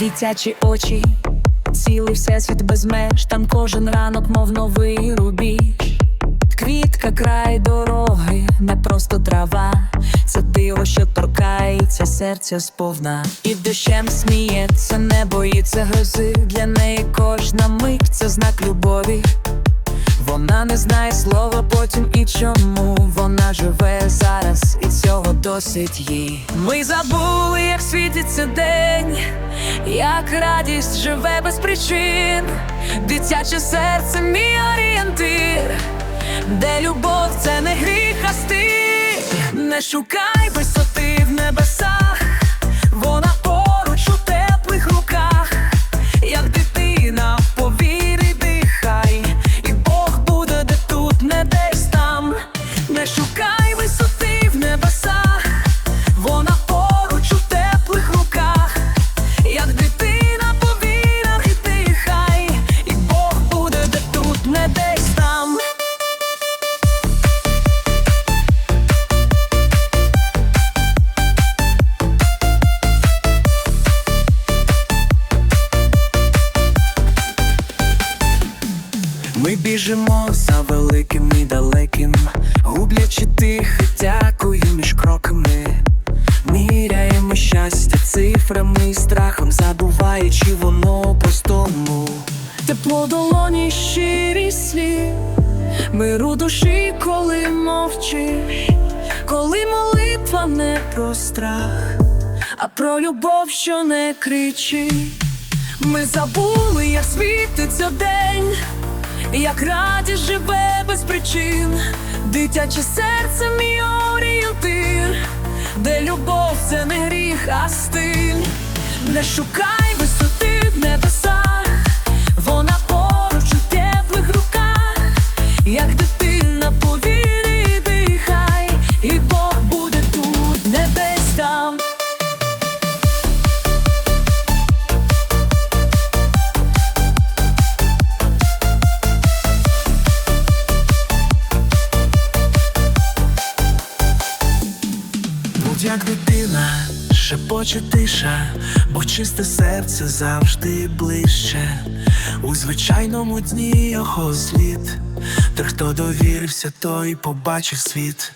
дитячі очі, цілий всесвіт без меж, там кожен ранок, мов новий рубіж. Квітка край дороги, не просто трава. Це диво, що торкається серця сповна. І дощем сміється, не боїться грози. Для неї кожна мить це знак любові. Вона не знає слова потім і чому вона живе зараз, і цього досить їй. Ми забули, як світиться день, як радість живе без причин, дитяче серце мій орієнтир, де любов це не гріх, а стиль Не шукай Ми біжимо за великим і далеким, гублячи тихе, дякую між кроками. Міряємо щастя цифрами і страхом, забуваючи воно простому. Тепло долоні, щирі слів, миру душі, коли мовчиш, коли молитва не про страх, а про любов, що не кричить. Ми забули, як світиться день, як радість живе без причин, дитяче серце мій орієнтир, де любов це не гріх, а стиль. Не шукай Будь як дитина, шепоче тиша, бо чисте серце завжди ближче. У звичайному дні його слід. Та хто довірився, той побачив світ.